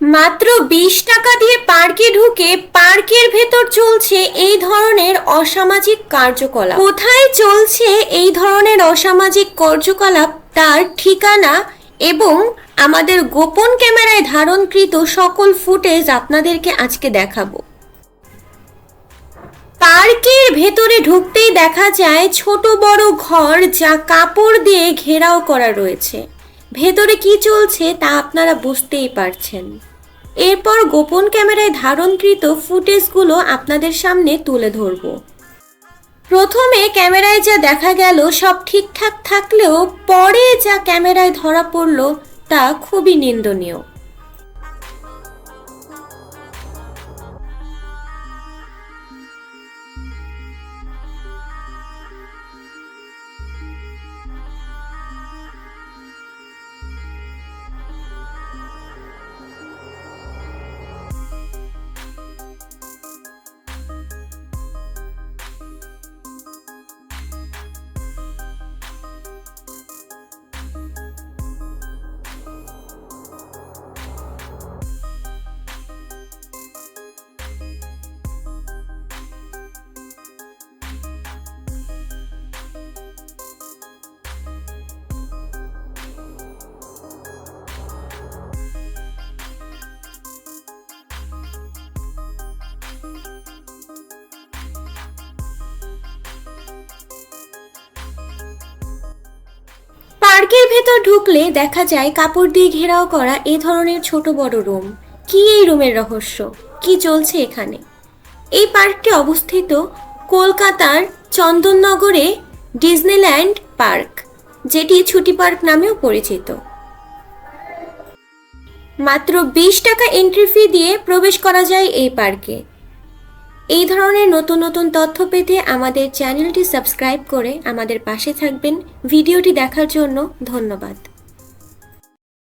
মাত্র বিশ টাকা দিয়ে পার্কে ঢুকে পার্কের ভেতর চলছে এই ধরনের অসামাজিক কার্যকলাপ। কোথায় চলছে এই ধরনের অসামাজিক কার্যকলাপ তার ঠিকানা এবং আমাদের গোপন ক্যামেরায় ধারণকৃত সকল ফুটেজ আপনাদেরকে আজকে দেখাবো। পার্কের ভেতরে ঢুকতেই দেখা যায় ছোট বড় ঘর যা কাপড় দিয়ে ঘেরাও করা রয়েছে। ভেতরে কি চলছে তা আপনারা বুঝতেই পারছেন। এরপর গোপন ক্যামেরায় ধারণকৃত ফুটেজগুলো আপনাদের সামনে তুলে ধরব। প্রথমে ক্যামেরায় যা দেখা গেল, সব ঠিকঠাক থাকলেও পরে যা ক্যামেরায় ধরা পড়ল, তা খুবই নিন্দনীয়। পার্কের ভেতর ঢুকলে দেখা যায় কাপড় দিয়ে ঘেরাও করা এ ধরনের ছোট বড় রুম। কি এই রুমের রহস্য? কি চলছে এখানে? এই পার্কটি অবস্থিত কলকাতার চন্দননগরে ডিজনিল্যান্ড পার্ক, যেটি ছুটি পার্ক নামেও পরিচিত। মাত্র বিশ টাকা এন্ট্রি ফি দিয়ে প্রবেশ করা যায় এই পার্কে। এই ধরনের নতুন নতুন তথ্য পেতে আমাদের চ্যানেলটি সাবস্ক্রাইব করে আমাদের পাশে থাকবেন। ভিডিওটি দেখার জন্য ধন্যবাদ।